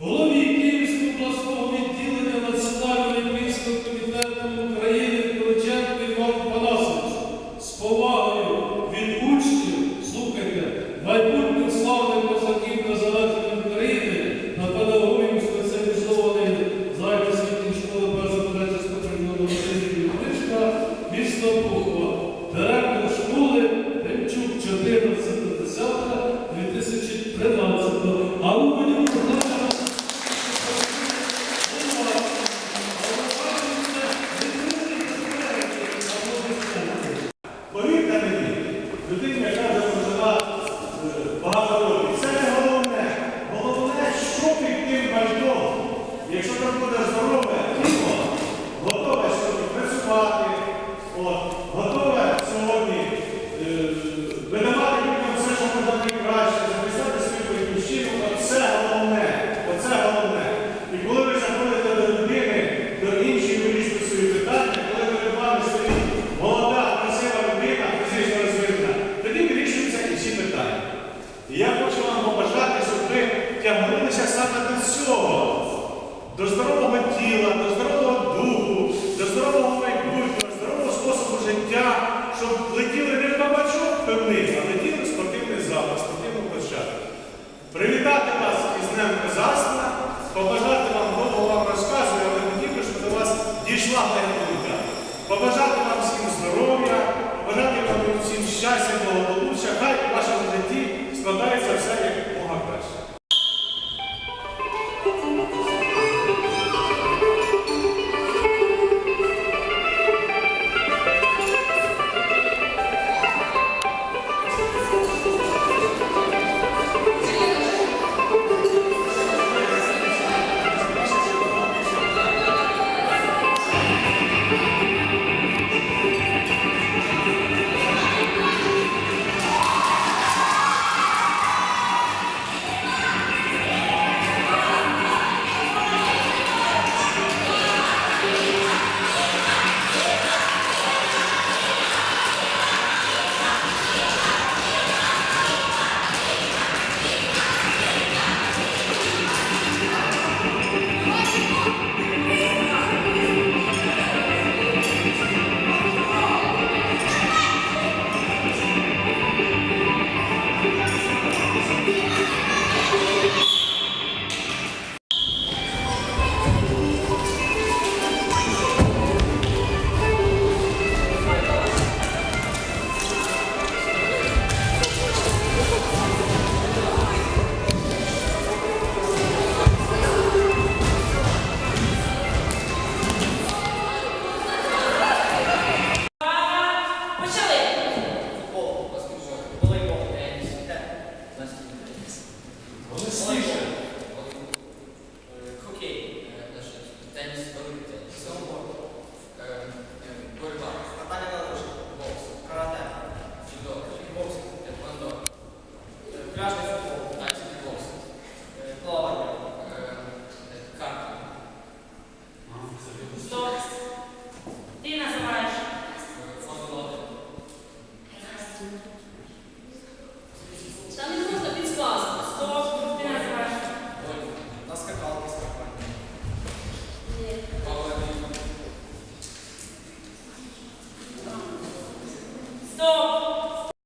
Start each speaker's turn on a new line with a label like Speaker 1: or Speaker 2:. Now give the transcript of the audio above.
Speaker 1: голові Київського обласного відділення Національного олімпійського комітету України Кириченко Іван Панасович з повагою від учнів, слухайте, майбутніх славних козаків Незалежної України на педагогів спеціалізованої західної школи першого третього ступеня Василія
Speaker 2: до здорового тіла, до здорового духу, до здорового майбутнього, здорового способу життя, щоб летіли не в кабачок вниз, а летіли в спортивний зал, на спортивну площадку. Привітати вас із Днем козацтва, побажати вам, Богу вам розказує, але не тільки, щоб до вас дійшла думка. Побажати вам всім здоров'я, побажати вам всім щастя, благополуччя, хай у вашому житті складається все як мога краще.
Speaker 3: Gracias.